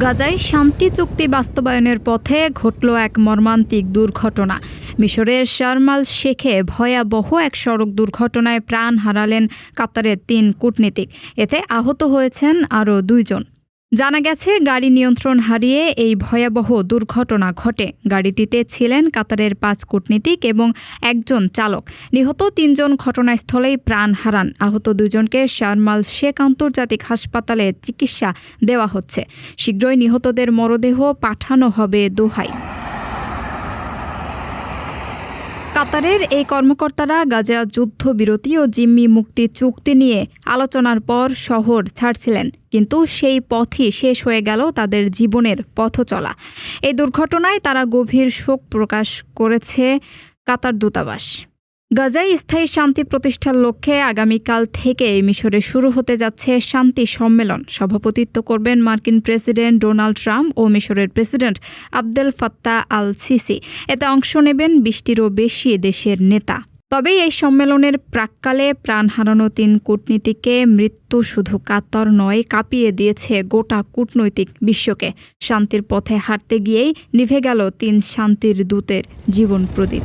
গাজায় শান্তি চুক্তি বাস্তবায়নের পথে ঘটল এক মর্মান্তিক দুর্ঘটনা। মিশরের শারমাল শেখে ভয়াবহ এক সড়ক দুর্ঘটনায় প্রাণ হারালেন কাতারের তিন কূটনীতিক। এতে আহত হয়েছেন আরও দুইজন। জানা গেছে, গাড়ি নিয়ন্ত্রণ হারিয়ে এই ভয়াবহ দুর্ঘটনা ঘটে। গাড়িটিতে ছিলেন কাতারের পাঁচ কূটনীতিক এবং একজন চালক। নিহত তিনজন ঘটনাস্থলেই প্রাণ হারান। আহত দুজনকে শারমাল শেখ আন্তর্জাতিক হাসপাতালে চিকিৎসা দেওয়া হচ্ছে। শীঘ্রই নিহতদের মরদেহ পাঠানো হবে দোহাই কাতারের এই কর্মকর্তারা গাজা যুদ্ধবিরতি ও জিম্মি মুক্তি চুক্তি নিয়ে আলোচনার পর শহর ছাড়ছিলেন। কিন্তু সেই পথই শেষ হয়ে গেল তাদের জীবনের পথ চলা। এই দুর্ঘটনায় তারা গভীর শোক প্রকাশ করেছে কাতার দূতাবাস। গাজায় স্থায়ী শান্তি প্রতিষ্ঠার লক্ষ্যে আগামীকাল থেকে মিশরে শুরু হতে যাচ্ছে শান্তি সম্মেলন। সভাপতিত্ব করবেন মার্কিন প্রেসিডেন্ট ডোনাল্ড ট্রাম্প ও মিশরের president Abdel Fattah al Sisi এতে অংশ নেবেন বিশটিরও বেশি দেশের নেতা। তবে এই সম্মেলনের প্রাক্কালে প্রাণ হারানো তিন কূটনীতিকে মৃত্যু শুধু কাতর নয়, কাঁপিয়ে দিয়েছে গোটা কূটনৈতিক বিশ্বকে। শান্তির পথে হাঁটতে গিয়েই নিভে গেল তিন শান্তির দূতের জীবন প্রদীপ।